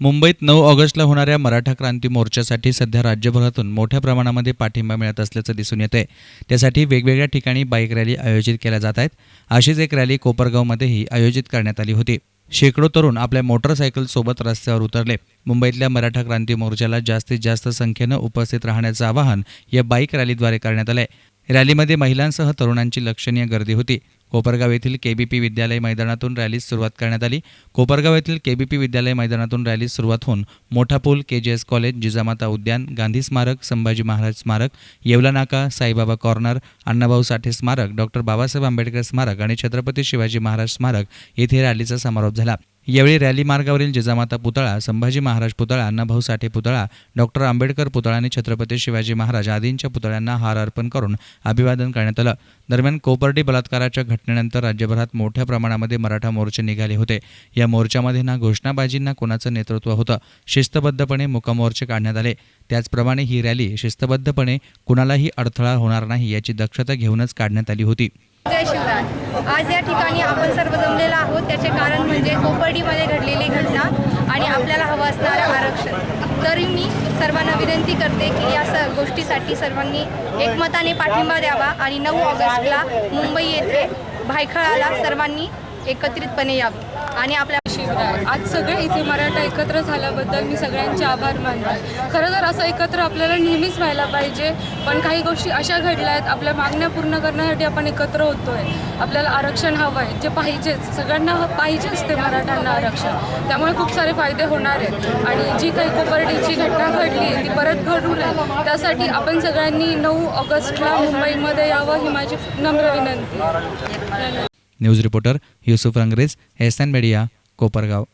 मुंबईत नऊ ऑगस्टला होणाऱ्या मराठा क्रांती मोर्चासाठी सध्या राज्यभरातून मोठ्या प्रमाणामध्ये पाठिंबा मिळत असल्याचं दिसून येतंय. त्यासाठी वेगवेगळ्या ठिकाणी बाईक रॅली आयोजित केल्या जात आहेत. अशीच एक रॅली कोपरगावमध्येही आयोजित करण्यात आली होती. शेकडो तरुण आपल्या मोटरसायकल सोबत रस्त्यावर उतरले. मुंबईतल्या मराठा क्रांती मोर्चाला जास्तीत जास्त संख्येनं उपस्थित राहण्याचं आवाहन या बाईक रॅलीद्वारे करण्यात आलं आहे रॅलीमध्ये महिलांसह तरुणांची लक्षणीय गर्दी होती. कोपरगाव येथील केबीपी विद्यालय मैदानातून रॅलीस सुरुवात करण्यात आली. कोपरगाव येथील केबीपी विद्यालय मैदानातून रॅलीस सुरुवात होऊन मोठा पूल K G S college Jijamata उद्यान गांधी स्मारक संभाजी महाराज स्मारक येवला नाका साईबाबा कॉर्नर अण्णाभाऊ साठे स्मारक डॉक्टर बाबासाहेब आंबेडकर स्मारक आणि छत्रपती शिवाजी महाराज स्मारक येथे रॅलीचा समारोप झाला. यावेळी रॅली मार्गावरील जिजामाता पुतळा संभाजी महाराज पुतळा अण्णाभाऊ साठे पुतळा डॉक्टर आंबेडकर पुतळा आणि छत्रपती शिवाजी महाराज आदींच्या पुतळ्यांना हार अर्पण करून अभिवादन करण्यात आलं. दरम्यान कोपर्डी बलात्काराच्या घटनेनंतर राज्यभरात मोठ्या प्रमाणामध्ये मराठा मोर्चे निघाले होते. या मोर्चामध्ये ना घोषणाबाजींना कोणाचं नेतृत्व होतं शिस्तबद्धपणे मुकामोर्चे काढण्यात आले. त्याचप्रमाणे ही रॅली शिस्तबद्धपणे कुणालाही अडथळा होणार नाही याची दक्षता घेऊनच काढण्यात आली होती. जय शिवराय. आज या ठिकाणी आपण सर्व याचे कारण म्हणजे कोपर्डीमध्ये घडलेली घटना आणि आपल्याला हवं असणारं आरक्षण. तरी मी सर्वांना विनंती करते की या स गोष्टीसाठी सर्वांनी एकमताने पाठिंबा द्यावा आणि नऊ ऑगस्टला मुंबई येथे भायखळाला सर्वांनी एकत्रितपणे यावं आणि आपल्या आज सगळे इथे मराठा एकत्र झाल्याबद्दल मी सगळ्यांचे आभार मानते. खरं तर असं एकत्र आपल्याला नेहमीच व्हायला पाहिजे पण काही गोष्टी अशा घडल्या आहेत आपल्या मागण्या पूर्ण करण्यासाठी आपण एकत्र होतोय. आपल्याला आरक्षण हवं आहे जे पाहिजेच सगळ्यांना पाहिजेच ते मराठ्यांना आरक्षण. त्यामुळे खूप सारे फायदे होणार आहेत. आणि जी काही कोपर्डीची घटना घडली ती परत घडू नये. त्यासाठी आपण सगळ्यांनी नऊ ऑगस्टला मुंबईमध्ये यावं ही माझी नम्र विनंती. News reporter Yusuf Rangrez S N media. Kopargaon